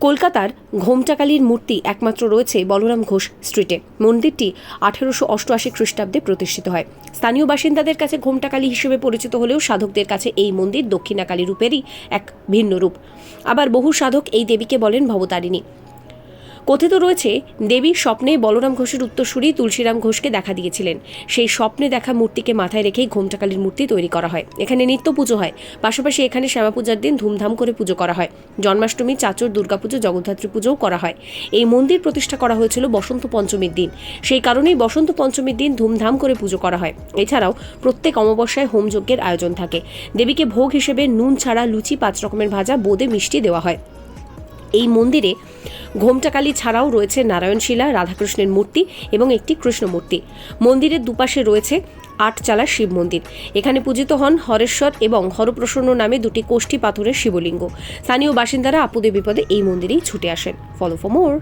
কলকাতার ঘোমটাকালীর মূর্তি একমাত্র রয়েছে বলরাম ঘোষ স্ট্রিটে। মন্দিরটি আঠেরোশো অষ্টআশি খ্রিস্টাব্দে প্রতিষ্ঠিত হয়। স্থানীয় বাসিন্দাদের কাছে ঘোমটাকালী হিসেবে পরিচিত হলেও সাধকদের কাছে এই মন্দির দক্ষিণাকালী রূপেরই এক ভিন্ন রূপ। আবার বহু সাধক এই দেবীকে বলেন ভবতারিণী। কথিত রয়েছে, দেবী স্বপ্নে বলরাম ঘোষের উত্তরসূরি তুলসীরাম ঘোষকে দেখা দিয়েছিলেন। সেই স্বপ্নে দেখা মূর্তিকে মাথায় রেখেই ঘোমটাকালীর মূর্তি তৈরি করা হয়। এখানে নিত্য পুজো হয়। পাশাপাশি এখানে শ্যামা পূজার দিন ধুমধাম করে পুজো করা হয়। জন্মাষ্টমী, চাচর, দুর্গাপুজো, জগদ্ধাত্রী পুজোও করা হয়। এই মন্দির প্রতিষ্ঠা করা হয়েছিল বসন্ত পঞ্চমীর দিন। সেই কারণেই বসন্ত পঞ্চমীর দিন ধুমধাম করে পুজো করা হয়। এছাড়াও প্রত্যেক অমাবস্যায় হোমযজ্ঞের আয়োজন থাকে। দেবীকে ভোগ হিসেবে নুন, ছাড়া, লুচি, পাঁচ রকমের ভাজা, বোদে মিষ্টি দেওয়া হয়। এই মন্দিরে ঘোমটাকালী ছাড়াও রয়েছে নারায়ণশিলা, রাধাকৃষ্ণের মূর্তি এবং একটি কৃষ্ণ মূর্তি মন্দিরের দুপাশে রয়েছে আটচালা শিব মন্দির। এখানে পূজিত হন হরেশ্বর এবং হরপ্রসন্ন নামে দুটি কোষ্ঠী পাথরের শিবলিঙ্গ। স্থানীয় বাসিন্দারা আপুদে বিপদে এই মন্দিরেই ছুটে আসেন। Follow for more